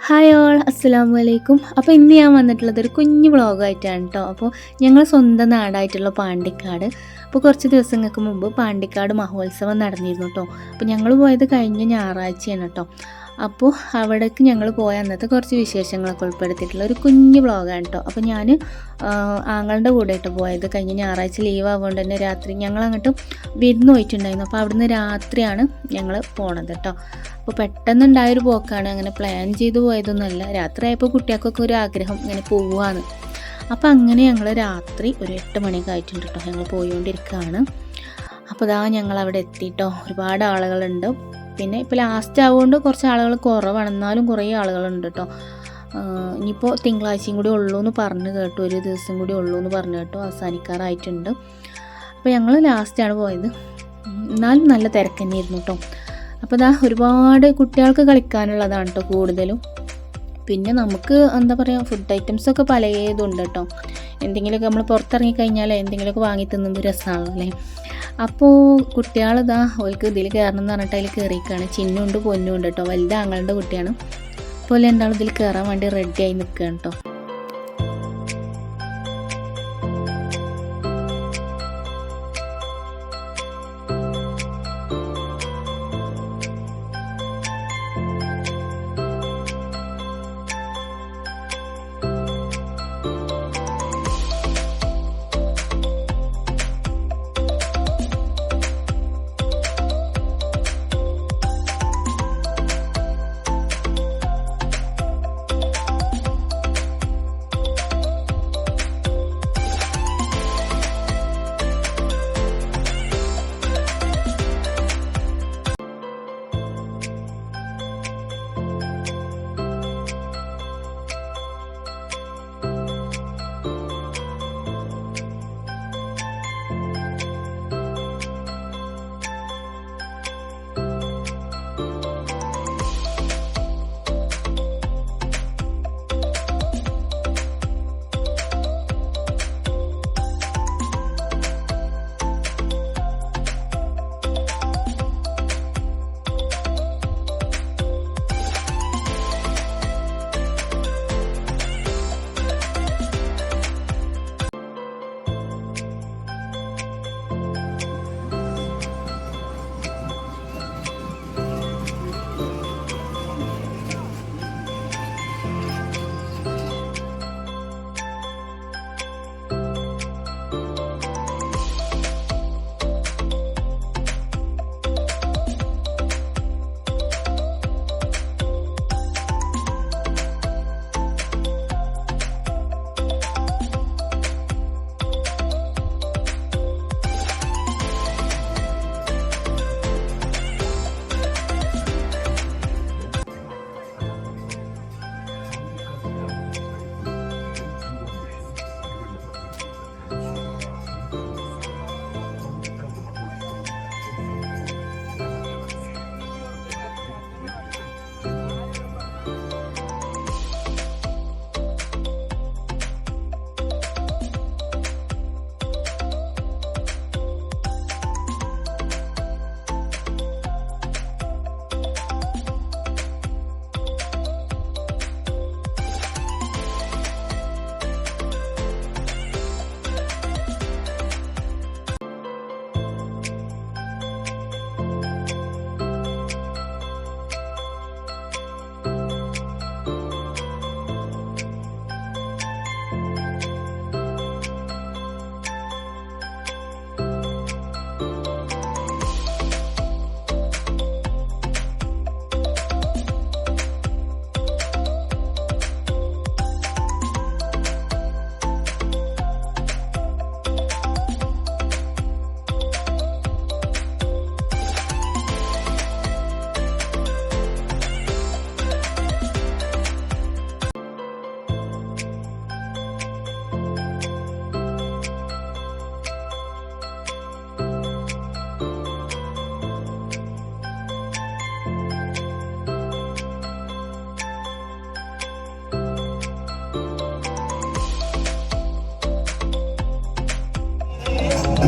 Hi all അസ്സലാമു അലൈക്കും അപ്പോൾ ഇന്ന് ഞാൻ വന്നിട്ടുള്ളത് ഒരു കുഞ്ഞു വ്ളോഗായിട്ടാണ് കേട്ടോ അപ്പോൾ ഞങ്ങൾ സ്വന്തം നാടായിട്ടുള്ള പാണ്ടിക്കാട്. അപ്പോൾ കുറച്ച് ദിവസങ്ങൾക്ക് മുമ്പ് പാണ്ടിക്കാട് മഹോത്സവം നടന്നിരുന്നു കേട്ടോ അപ്പോൾ ഞങ്ങൾ പോയത് കഴിഞ്ഞ ഞായറാഴ്ചയാണ് കേട്ടോ അപ്പോൾ അവിടേക്ക് ഞങ്ങൾ പോയ അന്നത്തെ കുറച്ച് വിശേഷങ്ങളൊക്കെ ഉൾപ്പെടുത്തിയിട്ടുള്ള ഒരു കുഞ്ഞു വ്ളോഗാണ് കേട്ടോ അപ്പോൾ ഞാൻ ആങ്ങളുടെ കൂടെ ആയിട്ട് പോയത്. കഴിഞ്ഞ ഞായറാഴ്ച ലീവ് ആവുകൊണ്ട് തന്നെ രാത്രി ഞങ്ങൾ അങ്ങോട്ട് വിരുന്ന് പോയിട്ടുണ്ടായിരുന്നു. അപ്പോൾ അവിടുന്ന് രാത്രിയാണ് ഞങ്ങൾ പോണത് കേട്ടോ അപ്പോൾ പെട്ടെന്നുണ്ടായൊരു പോക്കാണ്. അങ്ങനെ പ്ലാൻ ചെയ്ത് പോയതൊന്നുമല്ല. രാത്രി ആയപ്പോൾ കുട്ടികൾക്കൊക്കെ ഒരു ആഗ്രഹം ഇങ്ങനെ പോവാന്ന്. അപ്പോൾ അങ്ങനെ ഞങ്ങൾ രാത്രി ഒരു എട്ട് മണിയൊക്കെ ആയിട്ടുണ്ട് കേട്ടോ ഞങ്ങൾ പോയിക്കൊണ്ടിരിക്കുകയാണ് അപ്പോൾ ഇതാ ഞങ്ങൾ അവിടെ എത്തിയിട്ടോ ഒരുപാട് ആളുകളുണ്ട്. പിന്നെ ഇപ്പോൾ ലാസ്റ്റ് ആവുകൊണ്ട് കുറച്ച് ആളുകൾ കുറവാണ്. എന്നാലും കുറേ ആളുകളുണ്ട് കേട്ടോ ഇനിയിപ്പോൾ തിങ്കളാഴ്ചയും കൂടി ഉള്ളൂ എന്ന് പറഞ്ഞു കേട്ടു. ഒരു ദിവസം കൂടി ഉള്ളൂ എന്ന് പറഞ്ഞു കേട്ടു. അവസാനിക്കാറായിട്ടുണ്ട്. അപ്പോൾ ഞങ്ങൾ ലാസ്റ്റാണ് പോയത്. എന്നാലും നല്ല തിരക്ക് തന്നെയായിരുന്നു കേട്ടോ അപ്പോൾ ഇതാ ഒരുപാട് കുട്ടികൾക്ക് കളിക്കാനുള്ളതാണ് കേട്ടോ കൂടുതലും. പിന്നെ നമുക്ക് എന്താ പറയുക ഫുഡ് ഐറ്റംസൊക്കെ ഒക്കെ പലതുണ്ട് കേട്ടോ എന്തെങ്കിലുമൊക്കെ നമ്മൾ പുറത്തിറങ്ങി കഴിഞ്ഞാൽ എന്തെങ്കിലുമൊക്കെ വാങ്ങി തിന്നുമ്പോൾ രസമാണല്ലോ അല്ലേ? അപ്പോൾ കുട്ടികളിതാ ഓൾക്ക് ഇതിൽ കയറണം എന്ന് പറഞ്ഞിട്ട് അതിൽ കയറിയിരിക്കുകയാണ് ചിന്നുണ്ട് പൊന്നുണ്ട് കേട്ടോ വലുത് ആങ്ങളുടെ കുട്ടിയാണ്. അപ്പോൾ രണ്ടാളും ഇതിൽ കയറാൻ വേണ്ടി റെഡി ആയി നിൽക്കുകയാണ് കേട്ടോ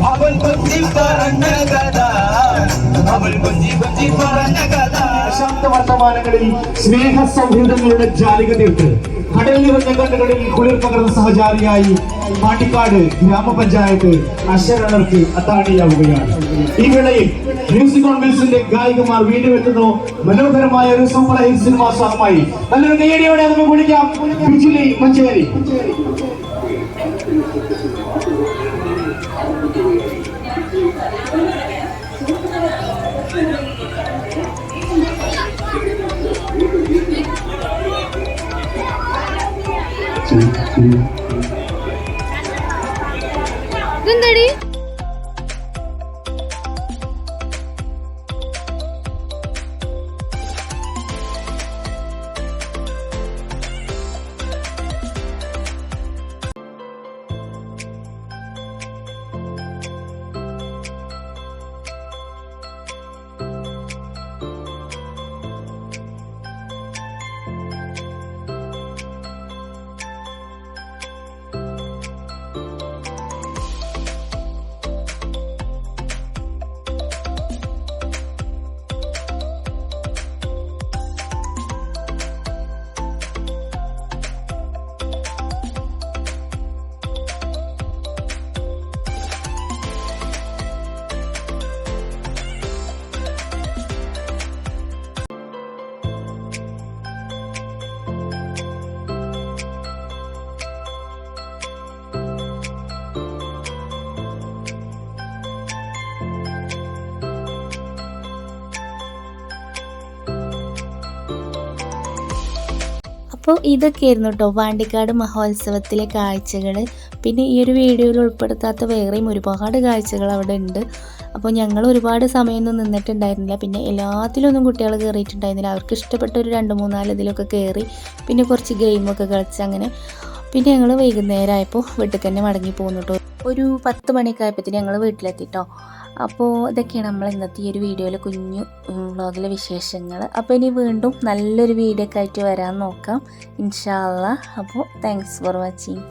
അവൻ കൊഞ്ചി പറഞ്ഞ കഥ അവൾ കൊഞ്ചി കൊഞ്ചി പറഞ്ഞ കഥ ശാന്ത വർത്തമാനങ്ങളിൽ സ്നേഹ സൗഹൃദങ്ങളുടെ ജാലിക തീർത്ത് കടൽ നിറഞ്ഞ കണ്ണുകളിൽ കുളിർ പകർന്ന സഹചാരിയായി പാട്ടിക്കാട് ഗ്രാമപഞ്ചായത്ത് അശരണർക്ക് അത്താണിയാവുകയാണ്. ഈ വേളയിൽ മ്യൂസിക് ഓൺ മിൽസിന്റെ ഗായികമാർ വീണ്ടും എത്തുന്നു. മനോഹരമായ ഒരു സൂപ്പർ ഹിറ്റ് സിനിമ സ്വാഗമായി നല്ലൊരു കയ്യടിയോടെ നമുക്ക് വിളിക്കാം. ബിജുലി മഞ്ചേരി ഇതെന്താടി അപ്പോൾ ഇതൊക്കെയായിരുന്നു കേട്ടോ വാണ്ടിക്കാട് മഹോത്സവത്തിലെ കാഴ്ചകൾ പിന്നെ ഈ ഒരു വീഡിയോയിൽ ഉൾപ്പെടുത്താത്ത വേറെയും ഒരുപാട് കാഴ്ചകൾ അവിടെ ഉണ്ട്. അപ്പോൾ ഞങ്ങൾ ഒരുപാട് സമയമൊന്നും നിന്നിട്ടുണ്ടായിരുന്നില്ല. പിന്നെ എല്ലാത്തിലൊന്നും കുട്ടികൾ കയറിയിട്ടുണ്ടായിരുന്നില്ല അവർക്ക് ഇഷ്ടപ്പെട്ട ഒരു രണ്ട് മൂന്നാൽ ഇതിലൊക്കെ കയറി പിന്നെ കുറച്ച് ഗെയിമൊക്കെ കളിച്ച് അങ്ങനെ പിന്നെ ഞങ്ങൾ വൈകുന്നേരമായപ്പോൾ വീട്ടിൽ തന്നെ മടങ്ങി പോകുന്നു കേട്ടോ ഒരു പത്ത് മണിയൊക്കെ ആയപ്പോഴത്തേന് ഞങ്ങൾ വീട്ടിലെത്തിട്ടോ അപ്പോൾ ഇതൊക്കെയാണ് നമ്മൾ ഇന്നത്തെ ഈ ഒരു വീഡിയോയിൽ കുഞ്ഞു വ്ളോഗിലെ വിശേഷങ്ങൾ അപ്പോൾ ഇനി വീണ്ടും നല്ലൊരു വീഡിയോ ഒക്കെ ആയിട്ട് വരാൻ നോക്കാം. ഇൻഷാല്ല അപ്പോൾ താങ്ക്സ് ഫോർ വാച്ചിങ്